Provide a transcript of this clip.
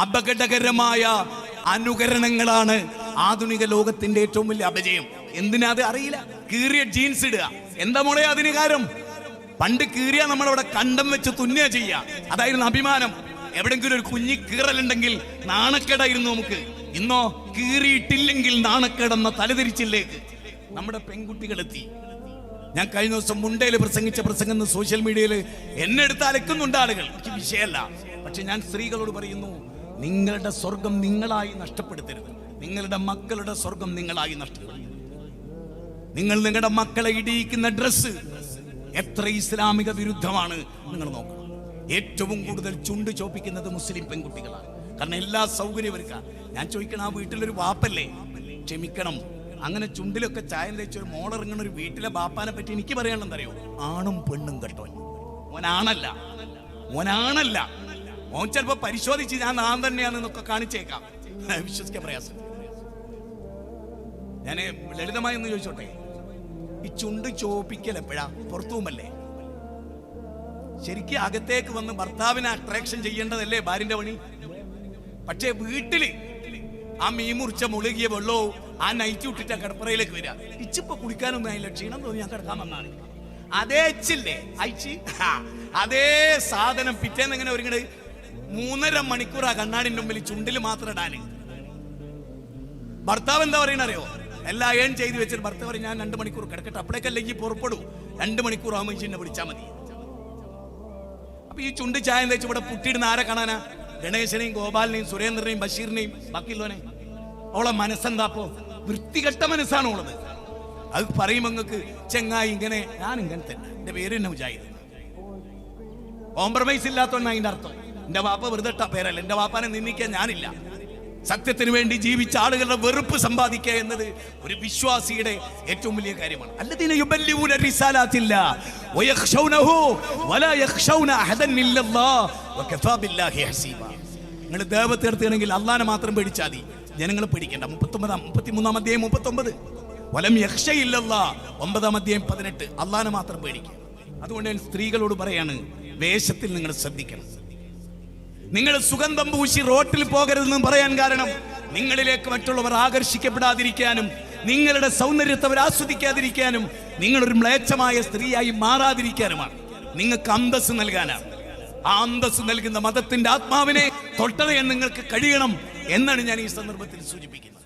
അപകടകരമായ അനുകരണങ്ങളാണ് ആധുനിക ലോകത്തിന്റെ ഏറ്റവും വലിയ അപജയം. എന്തിനാ അത് അറിയില്ല? കീറിയ ജീൻസ് ഇടുക. എന്താ മോളെ അതിന് കാര്യം പണ്ട് കീറിയ നമ്മളവിടെ കണ്ടം വെച്ച് തുന്നുക ചെയ്യുക അതായിരുന്നു അഭിമാനം. എവിടെങ്കിലും ഒരു കുഞ്ഞി കീറലുണ്ടെങ്കിൽ നാണക്കേടായിരുന്നു നമുക്ക്. ഇന്നോ കീറിയിട്ടില്ലെങ്കിൽ നാണക്കേടെന്ന തലതിരിച്ചില്ലേക്ക് നമ്മുടെ പെൺകുട്ടികളെത്തി. ഞാൻ കഴിഞ്ഞ ദിവസം മുണ്ടയിൽ പ്രസംഗിച്ച പ്രസംഗം സോഷ്യൽ മീഡിയയിൽ എന്നെ എടുത്ത് അലക്കുന്നുണ്ട് ആളുകൾ. വിഷയമല്ല. പക്ഷെ ഞാൻ സ്ത്രീകളോട് പറയുന്നു നിങ്ങളുടെ സ്വർഗം നിങ്ങളായി നഷ്ടപ്പെടുത്തരുത്. നിങ്ങളുടെ മക്കളുടെ സ്വർഗം നിങ്ങളായി നഷ്ടപ്പെടുത്തരുത് നിങ്ങൾ നിങ്ങളുടെ മക്കളെ ഇടിയിക്കുന്ന ഡ്രസ്സ് എത്ര ഇസ്ലാമിക വിരുദ്ധമാണ് നിങ്ങൾ നോക്കണം. ഏറ്റവും കൂടുതൽ ചുണ്ട് ചോപ്പിക്കുന്നത് മുസ്ലിം പെൺകുട്ടികളാണ്. കാരണം എല്ലാ സൗകര്യം ഒരുക്ക. ഞാൻ ചോദിക്കണം ആ വീട്ടിലൊരു വാപ്പല്ലേ? ക്ഷമിക്കണം. അങ്ങനെ ചുണ്ടിലൊക്കെ ചായം തേച്ച് ഒരു മോളിറങ്ങുന്ന ഒരു വീട്ടിലെ ബാപ്പാനെ പറ്റി എനിക്ക് പറയാനുള്ളത് അറിയോ? ആണും പെണ്ണും കേട്ടോ. മോനാണല്ല. മോനാണല്ല. മോൻ ചിലപ്പോ പരിശോധിച്ച് ഞാൻ നാൻ തന്നെയാണെന്നൊക്കെ കാണിച്ചേക്കാം. വിശ്വസിക്കാൻ പ്രയാസം. ഞാൻ ലളിതമായി ഒന്ന് ചോദിച്ചോട്ടെ? ഈ ചുണ്ട് ചോപ്പിക്കൽ എപ്പോഴാ? പുറത്തു പോകുമ്പല്ലേ? ശരിക്കും അകത്തേക്ക് വന്ന് ഭർത്താവിനെ അട്രാക്ഷൻ ചെയ്യേണ്ടതല്ലേ ഭാര്യന്റെ പണി? പക്ഷേ വീട്ടിൽ ആ മീൻ മുറിച്ച മുളുകിയ വെള്ളവും ആ നൈറ്റ് വിട്ടിട്ട് കിടപ്പറയിലേക്ക് വരിക. ഇച്ചിപ്പോ കുളിക്കാനൊന്നും ആയില്ല. ക്ഷീണം തോന്നി ഞാൻ കിടക്കാൻ വന്നാണ് അതേ എച്ചില്ലേ അയച്ച് അതേ സാധനം പിറ്റേന്ന് എങ്ങനെ ഒരുങ്ങട് മൂന്നര മണിക്കൂർ ആ കണ്ണാടിന്റെ മുമ്പിൽ ചുണ്ടിൽ മാത്രം ഇടാന്. ഭർത്താവ് എന്താ പറയണ അറിയോ എല്ലാം ഏൺ ചെയ്ത് വെച്ചിട്ട് ഭർത്താവ് പറയും ഞാൻ രണ്ട് മണിക്കൂർ കിടക്കട്ടെ അപ്പോഴേക്കല്ലെങ്കിൽ പുറപ്പെടൂ. രണ്ട് മണിക്കൂർ ആ എന്നെ വിളിച്ചാൽ മതി. അപ്പൊ ഈ ചുണ്ട് ചായം തേച്ച് ഇവിടെ പുട്ടിയിടുന്ന ആരെ കാണാനാ? ഗണേശനെയും ഗോപാലിനെയും സുരേന്ദ്രനെയും ബഷീറിനെയും ബാക്കിയുള്ളവനെ. അവളെ മനസ്സെന്താപ്പോ വൃത്തികെട്ട മനസ്സാണ് ഉള്ളത് അത് പറയും നിങ്ങൾക്ക് ചെങ്ങായി ഇങ്ങനെ ഞാൻ ഇങ്ങനെ തന്നെ എന്റെ പേര് തന്നെ വിചാരിക്കുന്നു കോംപ്രമൈസ് ഇല്ലാത്തവണ്ണ അതിന്റെ അർത്ഥം. എന്റെ വാപ്പ വെറുതെട്ട പേരല്ല. എന്റെ വാപ്പാനെ നിന്ദിക്കാൻ ഞാനില്ല. സത്യത്തിന് വേണ്ടി ജീവിച്ച ആളുകളുടെ വെറുപ്പ് സമ്പാദിക്കുക എന്നത് ഒരു വിശ്വാസിയുടെ ഏറ്റവും വലിയ കാര്യമാണ്. അല്ലദീന യുബല്ലിഗൂന റിസാലാത്തില്ല. വലാ അഹദൻ ഇല്ലല്ലാഹ് ബില്ലാഹി ഹസീബ. നിങ്ങൾ ദൈവത്തെ എടുത്തുകയാണെങ്കിൽ അള്ളാനെ മാത്രം പേടിച്ചാൽ മതി. ജനങ്ങൾ പേടിക്കേണ്ട. മുപ്പത്തൊമ്പതാം മുപ്പത്തിമൂന്നാം അധ്യായം മുപ്പത്തൊമ്പത്. വലം യക്ഷയില്ലല്ല ഒമ്പതാം അധ്യായം പതിനെട്ട്. അള്ളാനെ മാത്രം പേടിക്കുക. അതുകൊണ്ട് ഞാൻ സ്ത്രീകളോട് പറയാണ് വേഷത്തിൽ നിങ്ങൾ ശ്രദ്ധിക്കണം. നിങ്ങൾ സുഗന്ധം പൂശി റോട്ടിൽ പോകരുതെന്ന് പറയാൻ കാരണം നിങ്ങളിലേക്ക് മറ്റുള്ളവർ ആകർഷിക്കപ്പെടാതിരിക്കാനും നിങ്ങളുടെ സൗന്ദര്യത്തെ അവർ ആസ്വദിക്കാതിരിക്കാനും നിങ്ങളൊരു മ്ലേച്ഛമായ സ്ത്രീയായി മാറാതിരിക്കാനുമാണ്. നിങ്ങൾക്ക് അന്തസ് നൽകാനാണ്. ആ അന്തസ് നൽകുന്ന മതത്തിന്റെ ആത്മാവിനെ തൊട്ടതയാൻ നിങ്ങൾക്ക് കഴിയണം എന്നാണ് ഞാൻ ഈ സന്ദർഭത്തിൽ സൂചിപ്പിക്കുന്നത്.